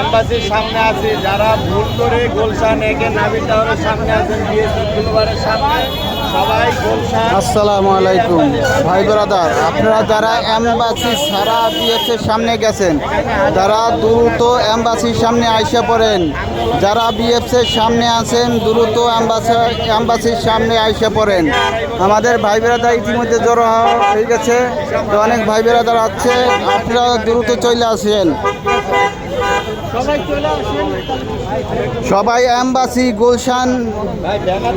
এম্বাসির সামনে আছে যারা ভুল করে গোলশান একে নাবিল সামনে আছেন বিএসএফ সামনে। আসসালামু আলাইকুম। ভাই ব্রাদার, আপনারা যারা অ্যাম্বাসি সারা বিএসের সামনে গেছেন তারা দ্রুত অ্যাম্বাসির সামনে আইসা পড়েন, যারা বিএফসের সামনে আছেন, দ্রুত অ্যাম্বাসি অ্যাম্বাসির সামনে আইসা পড়েন। আমাদের ভাই ব্রাদার ইতিমধ্যে জড়ো হয়ে গেছে। অনেক ভাই ব্রাদার আছে, আপনারা দ্রুত চলে আসেন। সবাই অ্যাম্বাসি গুলশান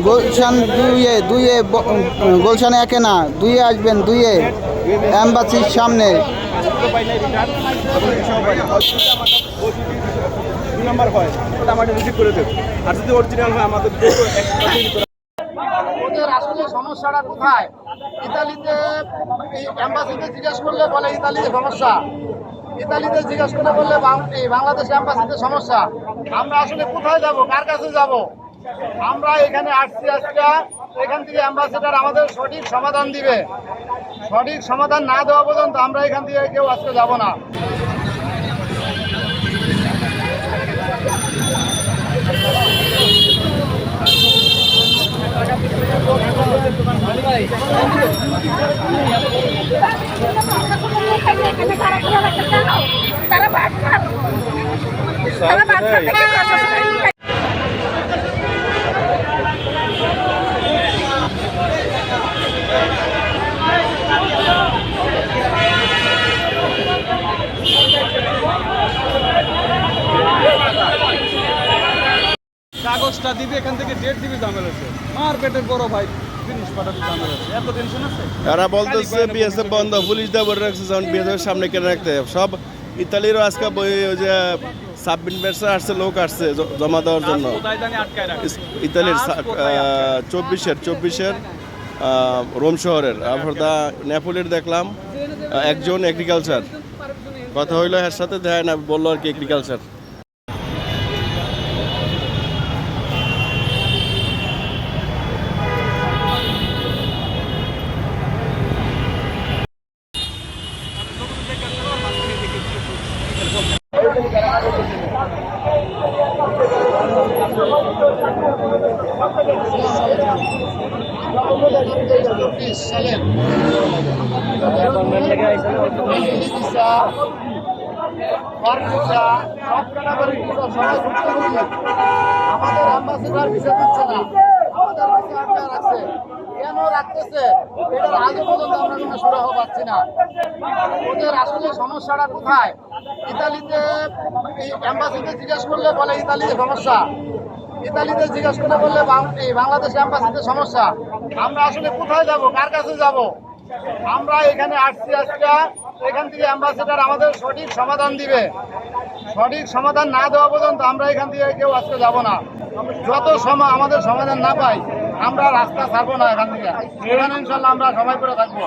গুলশান দুইয়ে দুইয়ে গুলশান একে না দুইয়ে আসবেন দুইয়ে অ্যাম্বাসির সামনে। নাম্বার হয় ওটা আমাদের রিসিভ করে দেবে। আর যদি অরিজিনাল হয় আমাদের ওদের আসলে সমস্যাটা কোথায়? ইতালিতে এই অ্যাম্বাসিতে জিজ্ঞেস করলে বলে ইতালিতে সমস্যা। ইতালিতে জিজ্ঞেস করলে বললে বাংলাদেশ অ্যাম্বাসিতে সমস্যা। আমরা আসলে কোথায় যাব? কার কাছে যাব? আমরা এখানে আসছি আজকে। এখান থেকে অ্যাম্বাসিডার আমাদের সঠিক সমাধান দিবে। সঠিক সমাধান না দেওয়া পর্যন্ত আমরা এখান থেকে কেউ আজকে যাব না। কাগজটা দিবে এখান থেকে ডেট দিবে ঝামেলা মার পেটের বড় ভাই। এরা বলতেছে বিএসএফ বন্ধ পুলিশ দিয়ে বলে রাখছে যখন বিএসএফ সামনে কেন রাখতে সব ইতালিরও আজকে বই- ওই যে সাবমিট বেসে আসছে লোক আসছে জমা দেওয়ার জন্য। ইতালির চব্বিশের চব্বিশের রোম শহরের। আবার নেপোলির দেখলাম একজন এগ্রিকালচার কথা হইল এর সাথে দেখা না বলল আর কি এগ্রিকালচার আমাদের অ্যাম্বাসিডার ভিসা দিচ্ছে না রাখছে কেন রাখতেছে এটার আগে পর্যন্ত কোনো সুরাহ পাচ্ছি না ওদের আসলে সমস্যাটা কোথায় ইতালিতে অ্যাম্বাসিতে জিজ্ঞেস করলে বলে, ইতালিতে সমস্যা? ইতালিতে জিজ্ঞেস করলে বললে বাংলাদেশ অ্যাম্বাসিতে সমস্যা। আমরা আসলে কোথায় যাব? কার কাছে যাব? আমরা এখানে আসছি আজকে, এখান থেকে অ্যাম্বাসিডার আমাদের সঠিক সমাধান দিবে। সঠিক সমাধান না দেওয়া পর্যন্ত আমরা এখান থেকে কেউ আজকে যাব না। যত সময় আমাদের সমাধান না পাই, আমরা রাস্তা ছাড়বো না এখান থেকে। এখানে ইনশাল্লাহ আমরা সময় করে থাকব।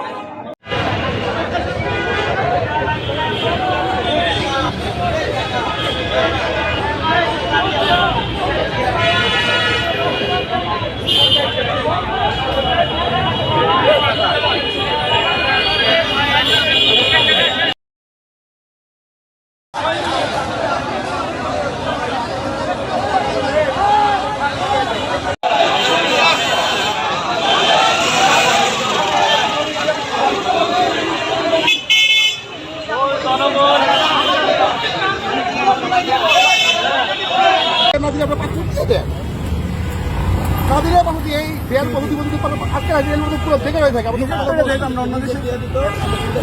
কাদিরে বাহুতি এই দেয়াল বহুতি বহুতি আজকে রেল মধ্যে পুরো হয়ে থাকে।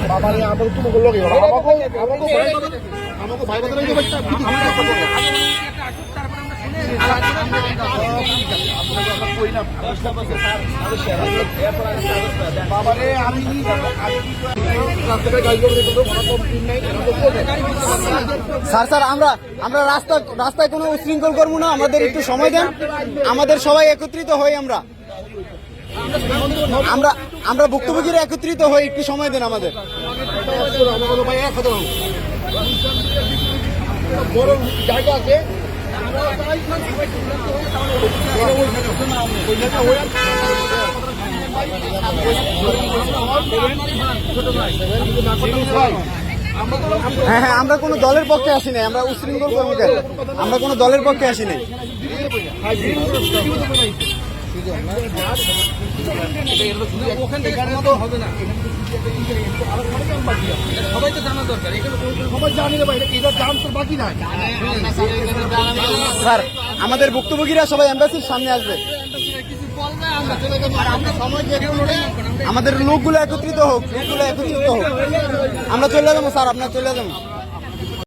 বাবারে তুমি বলল কি আমাকে আমাকে ভাই আমাকে ভাই বাজারে যে বাচ্চা স্যার স্যার, আমরা আমরা রাস্তা, রাস্তায় কোনো উশৃঙ্খল করব না, আমাদের একটু সময় দেন। আমাদের সবাই একত্রিত হই আমরা। আমরা আমরা ভুক্তভোগীরা একত্রিত হই, একটু সময় দেন আমাদের। বড় জায়গা আছে। হ্যাঁ হ্যাঁ আমরা কোনো দলের পক্ষে আসি নাই, আমরা উশৃঙ্খল কর্মীদের আমরা কোনো দলের পক্ষে আসি নাই। ওখান থেকে হবে না। স্যার, আমাদের ভুক্তভোগীরা সবাই এম্বাসির সামনে আসবে। আমাদের লোকগুলো একত্রিত হোক, লোকগুলো একত্রিত হোক। আমরা চলে যাব, স্যার, আপনার চলে যাব